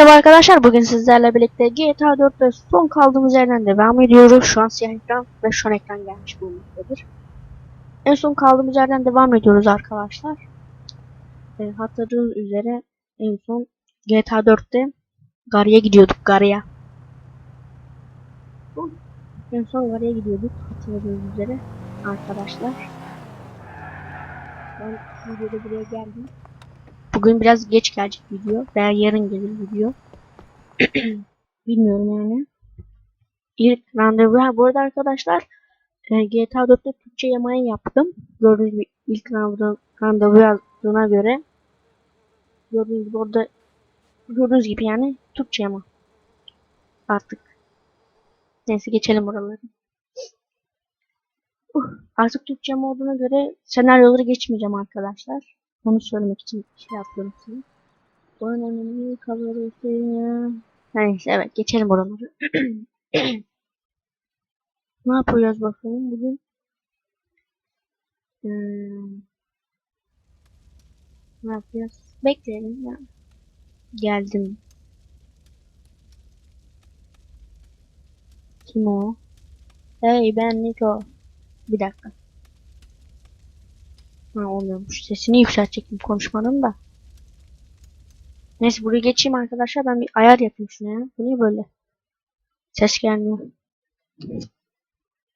merhaba arkadaşlar. Bugün sizlerle birlikte GTA 4'te son kaldığımız yerden devam ediyoruz. Şu an siyah ekran ve son ekran gelmiş bulunmaktadır. En son kaldığımız yerden devam ediyoruz arkadaşlar. E, hatırladığınız üzere en son GTA 4'te Gary'e gidiyorduk Gary'a. En son Gary'e gidiyorduk hatırladığınız üzere arkadaşlar. Ben videoda buraya geldim. Bugün biraz geç gelecek video veya yarın gelir video. Bilmiyorum yani. İlk randevu. Ha, bu arada arkadaşlar e, GTA 4'te Türkçe yamayı yaptım. Gördüğünüz gibi ilk randevu, randevu yazdığına göre gördüğünüz gibi orada gördüğünüz gibi yani Türkçe yama. Artık. Neyse geçelim oraları. Uh, artık Türkçe olduğuna göre senaryoları geçmeyeceğim arkadaşlar. Onu söylemek için şey yapıyorum size. Bu önemli kalorisi. Neyse evet geçelim oraları. ne yapacağız bakalım bugün? Hmm. Ne yapacağız? Bekleyelim ya. Geldim. Kim o? Hey ben Niko. Bir dakika. Ha olmuyormuş. Sesini yükseltecektim konuşmanın da. Neyse buraya geçeyim arkadaşlar. Ben bir ayar yapayım şuna ya. Bu niye böyle? Ses gelmiyor.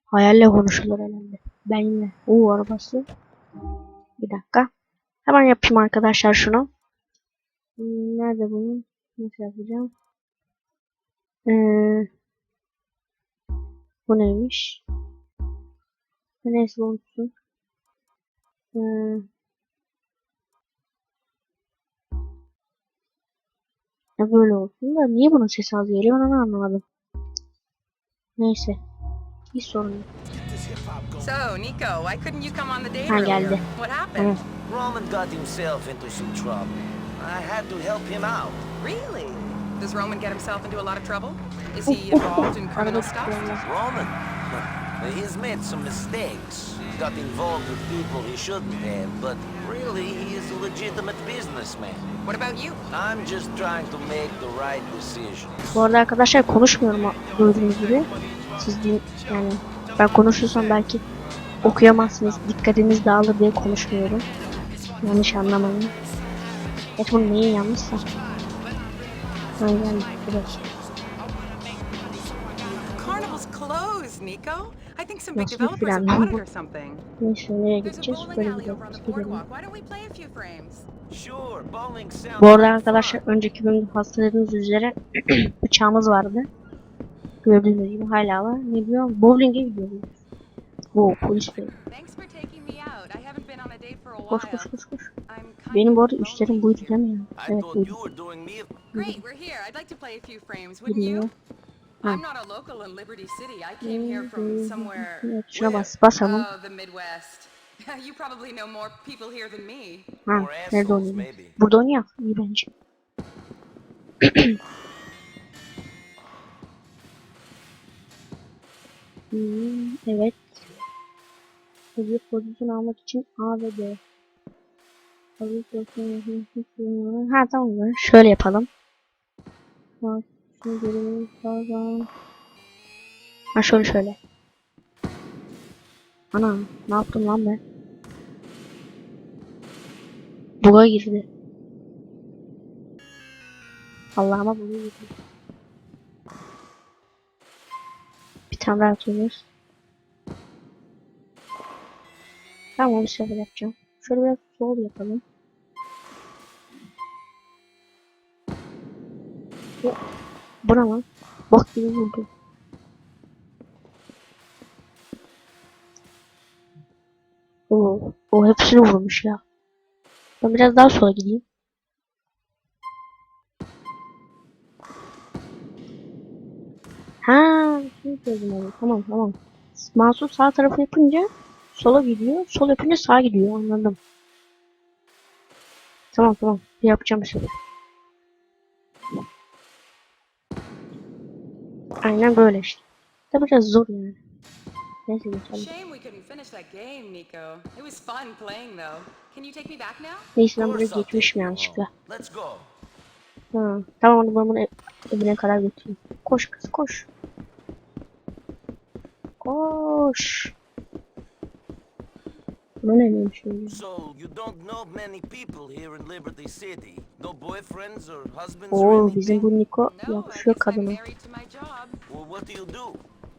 Hayalle konuşulur herhalde. Benimle. Oo arabası. Bir dakika. Hemen yapayım arkadaşlar şunu. Hmm, Nerede bunun? Nasıl yapacağım? Ee, bu neymiş? Neyse unutsun. Ee, Ya böyle olsun da niye bunun sesi az geliyor onu anlamadım. Neyse. Hiç sorun yok. So, Nico, why couldn't you come on the date Ha, earlier? geldi. What happened? Roman got himself into some trouble. I had to help him out. Really? Does Roman get himself into a lot of trouble? Is he involved in criminal stuff? Roman? He's made some mistakes. Got involved with people he shouldn't have, but really he is a legitimate businessman. What about you? I'm just trying to make the right decision. Bu arada arkadaşlar konuşmuyorum gördüğünüz gibi. Siz din yani ben konuşursam belki okuyamazsınız. Dikkatiniz dağılır diye konuşmuyorum. Yanlış anlamayın. Geç bunu niye yanlışsa. Ha geldi. Burası. Carnival's closed, Nico. I think some big developers have bought it or something. There's a bowling alley over on the boardwalk. Why don't we play a few frames? Sure, bowling sounds Bu arada arkadaşlar fun. önceki bölümde hatırladığınız üzere bıçağımız vardı. Gördüğünüz gibi hala var. Ne diyor? Bowling'e gidiyoruz. Oo polis bey. Koş koş koş koş. Benim bu arada üstlerim buydu değil mi ya? Evet buydu. you here. I'm not a local in Liberty City. I came here from somewhere. Evet şuna bas basalım. Oh, the Midwest. you probably know more people here than me. Ha nerede maybe. Burada oynayalım. İyi bence. Hmm, evet. Hızlı pozisyon almak için A ve pozisyon Ha tamam mı? Şöyle yapalım. Ha, Tamam. Ha şöyle şöyle. Ana ne yaptım lan ben? Buga girdi. Allah'ıma buga girdi. Bir tane daha atıyoruz. Tamam bir sefer yapacağım. Şöyle biraz sol yapalım. Bu, bu lan? Bak gibi vurdu. Oo, o hepsini vurmuş ya. Ben biraz daha sola gideyim. Ha, şimdi gördüm onu. Tamam tamam. Masum sağ tarafı yapınca sola gidiyor. Sol yapınca sağa gidiyor. Anladım. Tamam tamam. Yapacağım bir Aynen böyle işte. Tabi biraz zor yani. Neyse geçelim. Shame we couldn't finish that game, Nico. It was fun playing, though. Can you take me back now? Neyse ben buraya geçmişim yanlışlıkla. go. Ha, tamam onu ben bunu ev- evine kadar götüreyim. Koş kız koş. Koş. Bu ne şimdi? So, you don't know many people here in Liberty City? No boyfriends or husbands Oo or bizim anything? bu Niko yakışıyor kadına. Well, what do you do?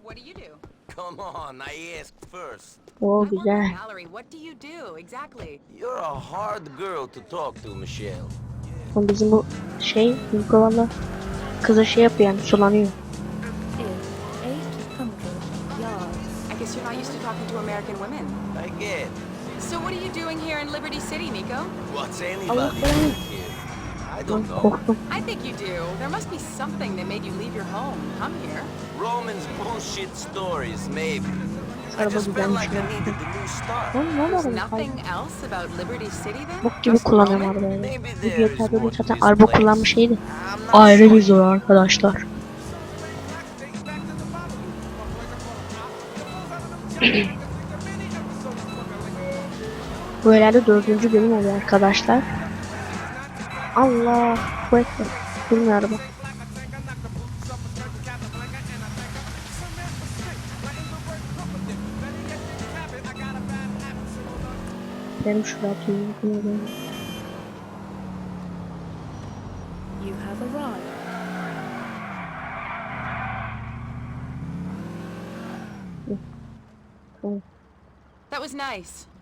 What do you do? Come on, I asked first. Oo güzel. Mallory, what do you do exactly? You're a hard girl to talk to, Michelle. O bizim bu şey Niko valla kızı şey yapıyor yani sulanıyor. in 800 yards. I guess you're not used to talking to American women. I get. So what are you doing here in Liberty City, Nico? What's anybody doing here? I don't know. korktum. I think you do. There must be something that made you leave your home and come here. Roman's bullshit stories, maybe. I just felt like I needed a new start. There's nothing else about Liberty City then? Bok gibi kullanıyorum arabayı. More to zaten araba kullanma şeydi. Ayrı bir zor arkadaşlar. Bu herhalde dördüncü bölüm oluyor arkadaşlar. Allah. Durmuyor araba. Benim şuraya böyle? You have arrived. That was nice.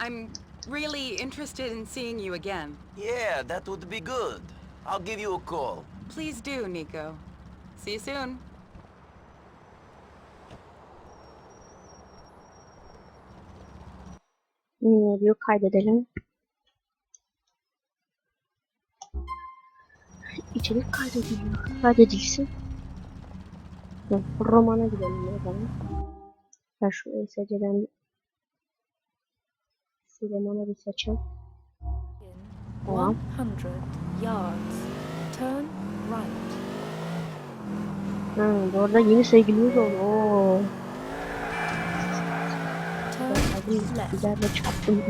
I'm really interested in seeing you again. Yeah, that would be good. I'll give you a call. Please do, Nico. See you soon. Ne diyor kaydedelim. İçerik kaydediliyor. Kaydedilsin. Romana gidelim o zaman. Ben şu ESC'den şu romanı bir seçeyim. In Tamam. 100 yards. Turn right. Ha, bu arada yeni sevgilimiz oldu. Oo. Güzel de çarptım.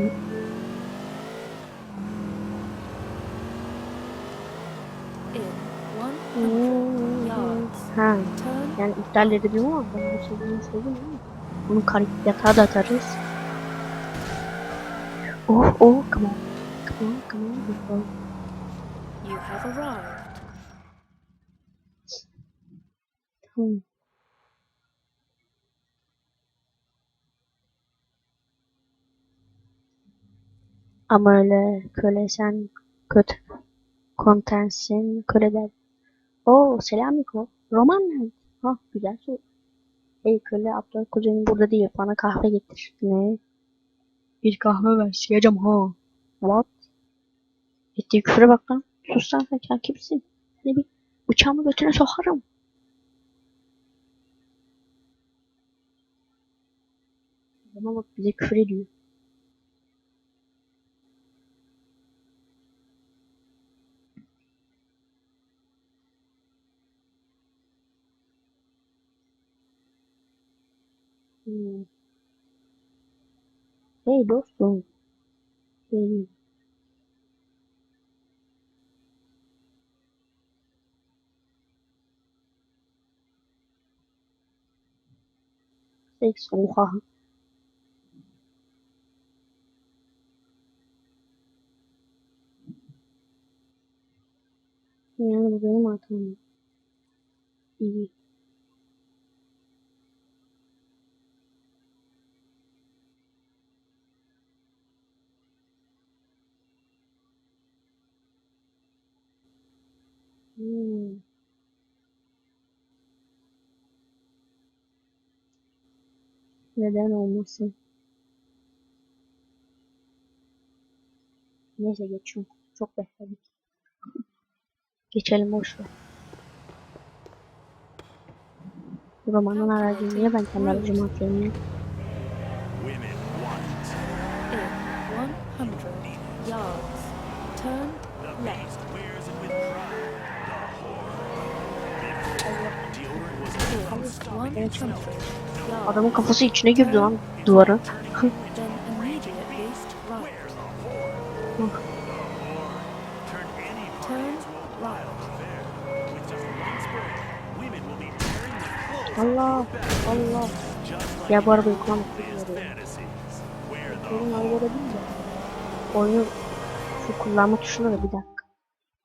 In 100 yards. Ha, yani iptal edebilirim ama ben bu sevgilimi sevdim ama. Bunu kar yatağa da atarız. Oh oh come on. Come on come on. come on. You have arrived. Tamam. Ama öyle köle sen kötü kontensin köle der. Oo selamiko. Roman? Ha güzel soru. Hey köle aptal kuzenim burada değil. Bana kahve getir. Ne? Bir kahve ver. Siyacım ha. What? Ettiği küfüre bak lan. Sus lan sen, sen kimsin? Ne bir bıçağımı götüne sokarım. Ama bak bize küfür ediyor. Hmm. Hey dostum. Hey. Seks oha. Yani bu benim hatam. İyi. Hmm. Neden olmasın? Neyse geçiyorum. Çok bekledik. Geçelim boş ver. Romanın aracı niye ben kendi aracımı atıyorum ya? In 100 yards. Turn left. Adamın kafası içine girdi lan duvara. Allah Allah. Ya bu arada yıkılan Sorun ayları değil de. Oyunu şu kullanma tuşuna da bir dakika.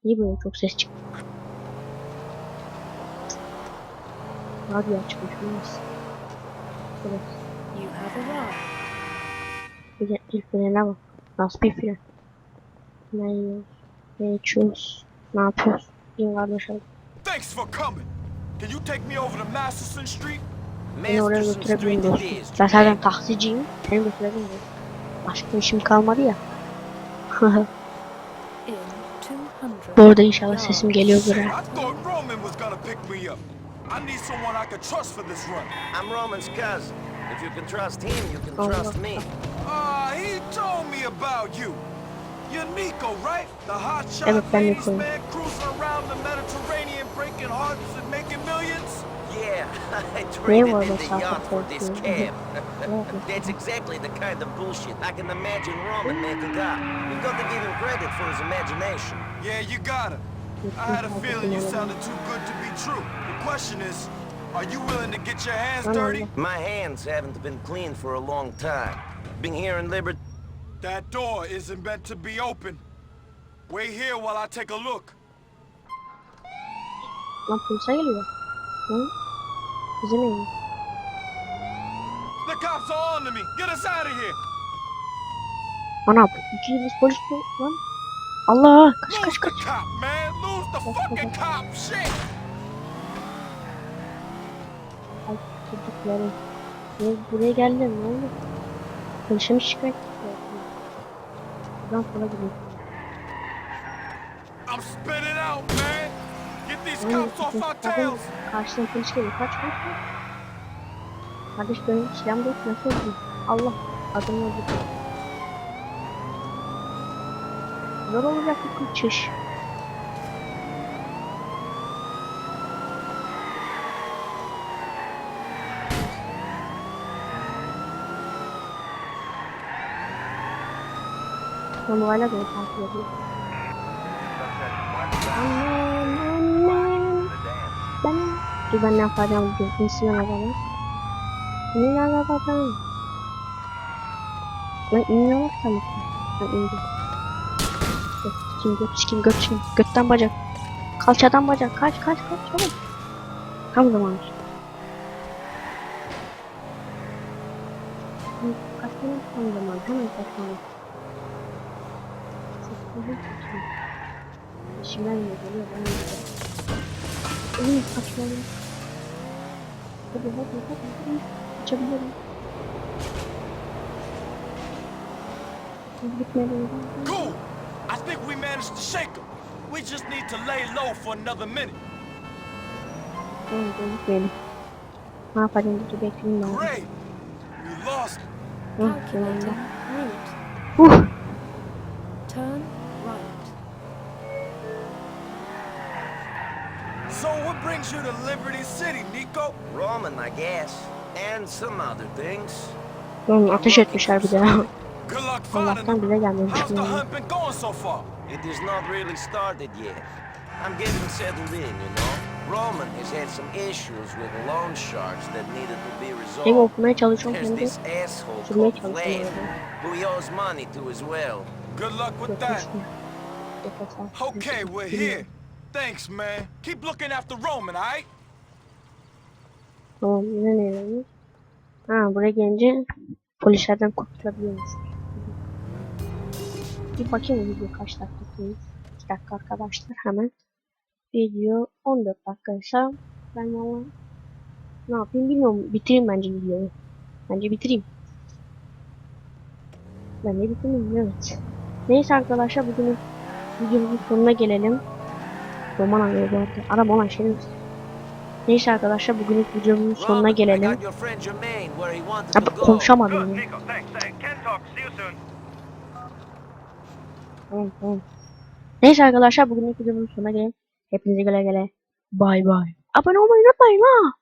Niye böyle çok ses çıktı? Radyo açmış. Neyse. Evet. You have arrived. Bir ilk frene bak. Nasıl bir fren? Ne yiyoruz? Ne içiyoruz? Ne yapıyoruz? İn kardeşim. Thanks for coming. Can you take me over to Masterson Street? Beni oraya Masterson götürebilin Street it dostum. Ben zaten taksiciyim. Beni götürebilin dostum. Başka işim kalmadı ya. In 200 Bu arada inşallah sesim geliyordur ha. I thought Roman was gonna pick me up. I need someone I can trust for this run. I'm Roman's cousin. If you can trust him, you can Allah. trust me. Ah, he told me about you. You're Nico, right? The hotshot Evet, ben ladies Nico'yum. man cruising around the Mediterranean, breaking hearts and making millions. Yeah, I Where traded in the the soccer yacht for this court? cab. That's exactly the kind of bullshit I can imagine Roman making up. You got to give him credit for his imagination. Yeah, you got it. I had a feeling you sounded too good to be true. The question is, are you willing to get your hands No, no, dirty? My hands haven't been clean for a long time. Been here in Liberty. That door isn't meant to be open. Wait here while I take a look. Lan polise geliyor. Hı? Bize ne? indi? The cops are on to me. Get us out of here. Ana bu iki yıldız polis mi lan? Allah kaç Lose kaç the cop, man. Lose the fucking cop. Shit. Çocukları. Niye buraya geldin ne oldu? Mi şikayet ettiler? Buradan sola gidiyor. I'm spinning out, man. Get these cops off our tails. Karşıdan polis geliyor. Kaç kaç kaç. Kardeş benim silahım yok. Nasıl öldü? Allah. Adamı öldürdü. Zor olacak bu kaçış. Konvoyla beni takip ediyor. Ben Dur ben ne yapacağım diyor. Nasıl yana bana? Ne bana? Ben iniyorum sanırım. Ben indim. Göt sikim göt sikim göt sikim. Götten bacak. Kalçadan bacak. Kaç kaç kaç çabuk. Tam zamanı. Kaçmanın tam zamanı. Hemen kaçmalıyım. İşimden mi geliyor? Ben gidiyorum. Oğlum kaçmalıyım. Hadi hadi hadi hadi. Gitmeliyim. Cool. I think we managed to shake them. We just need to lay low for another minute. Gitmeyelim. Ne yapacağım dur bekleyeyim ben. Great. We lost. Hı, brings you to Liberty City, Nico? Roman, I guess. And some other things. oğlum ateş etmişler bir de. Good luck finding Allah'tan them. bize gelmemiş. How's the hunt been going so far? It is not really started yet. I'm getting settled in, you know. Roman has had some issues with loan sharks that needed to be resolved. There's this asshole sürmeye called. Vlad, who he owes money to as well. Good luck with that. Okay, we're here. Thanks, man. Keep looking after Roman, alright? Tamam yine ne yapıyoruz? Ha buraya gelince polislerden kurtulabiliyormuş. Bir bakayım video kaç dakikayız. 2 dakika arkadaşlar hemen. Video 14 dakikaysa ben valla ne yapayım bilmiyorum. Bitireyim bence videoyu. Bence bitireyim. Ben de bitireyim evet. Neyse arkadaşlar bugün videomuzun sonuna gelelim. Roman arada. Araba olan şey Neyse arkadaşlar bugünlük videomuzun sonuna gelelim. Abi konuşamadım ya. Tamam tamam. Neyse arkadaşlar bugünlük videomuzun sonuna gelelim. Hepinize güle güle. Bay bay. Abone olmayı unutmayın ha.